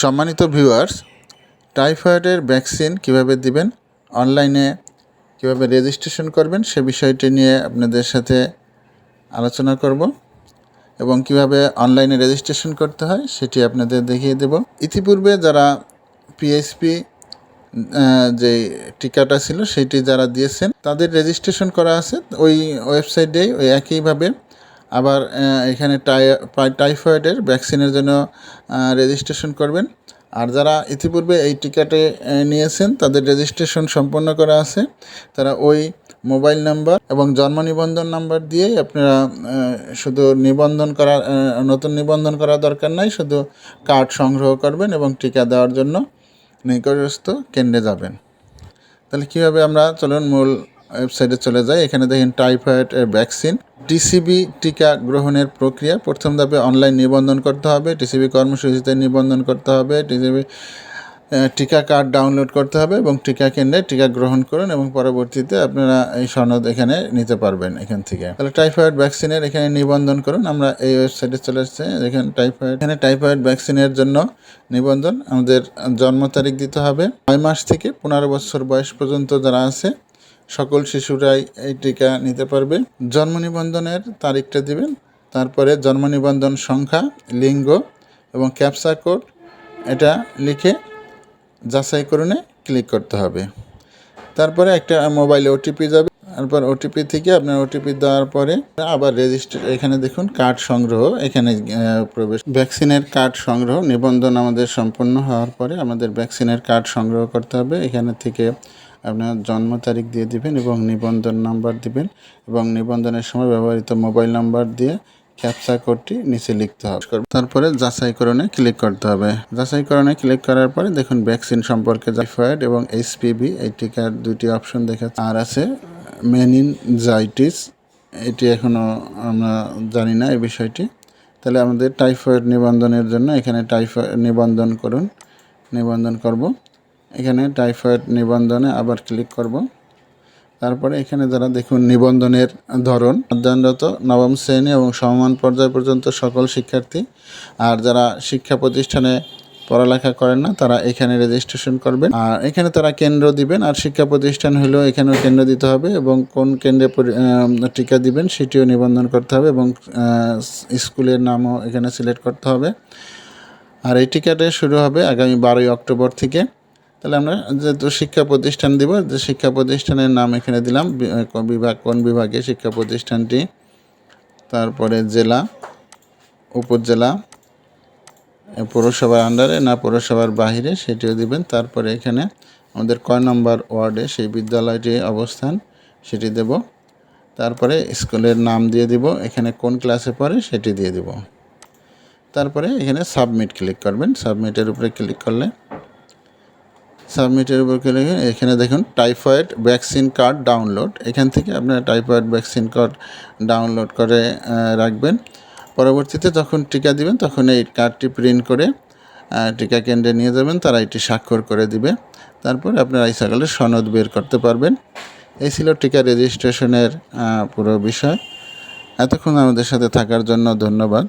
সম্মানিত viewers, টাইফয়েডের vaccine কীভাবে দিবেন, অনলাইনে কীভাবে রেজিস্ট্রেশন করবেন, সে বিষয়টি নিয়ে আপনাদের সাথে আলোচনা করব এবং কীভাবে অনলাইনে রেজিস্ট্রেশন করতে হয় সেটি আপনাদের দেখিয়ে দেব। ইতিপূর্বে যারা পিএইচপি যে টিকাটা ছিল সেটি যারা দিয়েছেন, তাদের রেজিস্ট্রেশন করা আছে। ওই ওয়েবসাইটেই ওই একইভাবে আবার এখানে টাই টাইফয়েডের ভ্যাকসিনের জন্য রেজিস্ট্রেশন করবেন। আর যারা ইতিপূর্বে এই টিকাটে নিয়েছেন, তাদের রেজিস্ট্রেশন সম্পন্ন করা আছে। তারা ওই মোবাইল নাম্বার এবং জন্ম নিবন্ধন নাম্বার দিয়েই আপনারা শুধু নিবন্ধন করা নতুন নিবন্ধন করা দরকার নাই, শুধু কার্ড সংগ্রহ করবেন এবং টিকা দেওয়ার জন্য নিকটস্থ কেন্দ্রে যাবেন। তাহলে কীভাবে আমরা, চলুন মূল ওয়েবসাইটে চলে যাই এখানে দেখেন টাইফয়েড ভ্যাকসিন টিসিবি টিকা গ্রহণের প্রক্রিয়া, প্রথম ধাপে অনলাইন নিবন্ধন করতে হবে টিসিবি কর্মসূচিতে নিবন্ধন করতে হবে টিসিবি টিকা কার্ড ডাউনলোড করতে হবে এবং টিকা কেন্দ্রে টিকা গ্রহণ করুন এবং পরবর্তীতে আপনারা এই সনদ এখানে নিতে পারবেন এখান থেকে। তাহলে টাইফয়েড ভ্যাকসিনের এখানে নিবন্ধন করুন। আমরা এই ওয়েবসাইটে চলে এসেছি। এখানে টাইফয়েড এখানে টাইফয়েড ভ্যাকসিনের জন্য নিবন্ধন আমাদের জন্ম তারিখ দিতে হবে। নয় মাস থেকে পনেরো বছর বয়স পর্যন্ত যারা আছে সকল শিশুরাই এই টিকা নিতে পারবে। জন্ম নিবন্ধনের তারিখটা দিবেন, তারপরে জন্ম নিবন্ধন সংখ্যা, লিঙ্গ এবং ক্যাপসা কোড, এটা লিখে যাচাই করুনে ক্লিক করতে হবে। তারপরে একটা মোবাইলে ওটিপি যাবে, তারপর ওটিপি থেকে আপনার ওটিপি দেওয়ার পরে আবার রেজিস্টার এখানে দেখুন কার্ড সংগ্রহ, এখানে প্রবেশ। ভ্যাকসিনের কার্ড সংগ্রহ, নিবন্ধন আমাদের সম্পূর্ণ হওয়ার পরে আমাদের ভ্যাকসিনের কার্ড সংগ্রহ করতে হবে। এখানে থেকে আপনার জন্ম তারিখ দিয়ে দিবেন এবং নিবন্ধন নাম্বার দিবেন এবং নিবন্ধনের সময় ব্যবহৃত মোবাইল নাম্বার দিয়ে ক্যাপচা কোডটি নিচে লিখতে হবে। তারপরে যাচাইকরণে ক্লিক করতে হবে। যাচাইকরণে ক্লিক করার পরে দেখুন ভ্যাকসিন সম্পর্কে জাইফয়েড এবং এইচপিভি এই টিকার দুটি অপশন দেখা আর আছে মেনিনজাইটিস এটি এখনও আমরা জানি না এই বিষয়টি। তাহলে আমাদের টাইফয়েড নিবন্ধনের জন্য এখানে টাইফয়েড নিবন্ধন করুন। নিবন্ধন করব। এখানে টাইফয়েড নিবন্ধনে আবার ক্লিক করব। তারপরে এখানে যারা দেখুন নিবন্ধনের ধরন, অধ্যয়নরত নবম শ্রেণি এবং সমমান পর্যায় পর্যন্ত সকল শিক্ষার্থী আর যারা শিক্ষা প্রতিষ্ঠানে পড়ালেখা করেন না, তারা এখানে রেজিস্ট্রেশন করবেন। আর এখানে তারা কেন্দ্র দিবেন আর শিক্ষা প্রতিষ্ঠান হলেও এখানেও কেন্দ্র দিতে হবে এবং কোন কেন্দ্রে টিকা দিবেন সেটিও নিবন্ধন করতে হবে এবং স্কুলের নামও এখানে সিলেক্ট করতে হবে। আর এই টিকাটা শুরু হবে আগামী বারোই অক্টোবর থেকে। তাহলে আমরা যেহেতু শিক্ষা প্রতিষ্ঠান দিব, যে শিক্ষা প্রতিষ্ঠানের নাম এখানে দিলাম বিভাগ কোন বিভাগে শিক্ষা প্রতিষ্ঠানটি? তারপরে জেলা, উপজেলা পৌরসভার আন্ডারে না পৌরসভার বাহিরে সেটিও দিবেন। তারপরে এখানে আমাদের কয় নম্বর ওয়ার্ডে সেই বিদ্যালয়টি অবস্থান, সেটি দেব। তারপরে স্কুলের নাম দিয়ে দিব, এখানে কোন ক্লাসে পড়ে সেটি দিয়ে দিব। তারপরে এখানে সাবমিট ক্লিক করবেন। সাবমিটের উপরে ক্লিক করলে সাবমিটের উপর ক্লিক এখানে দেখুন টাইফয়েড ভ্যাকসিন কার্ড ডাউনলোড এখান থেকে আপনারা টাইফয়েড ভ্যাকসিন কার্ড ডাউনলোড করে রাখবেন। পরবর্তীতে যখন টিকা দিবেন, তখন এই কার্ডটি প্রিন্ট করে টিকা কেন্দ্রে নিয়ে যাবেন। তারা এটি স্বাক্ষর করে দিবে। তারপর আপনারা এই সকালে সনদ বের করতে পারবেন। এই ছিল টিকা রেজিস্ট্রেশনের পুরো বিষয়। এতক্ষণ আমাদের সাথে থাকার জন্য ধন্যবাদ।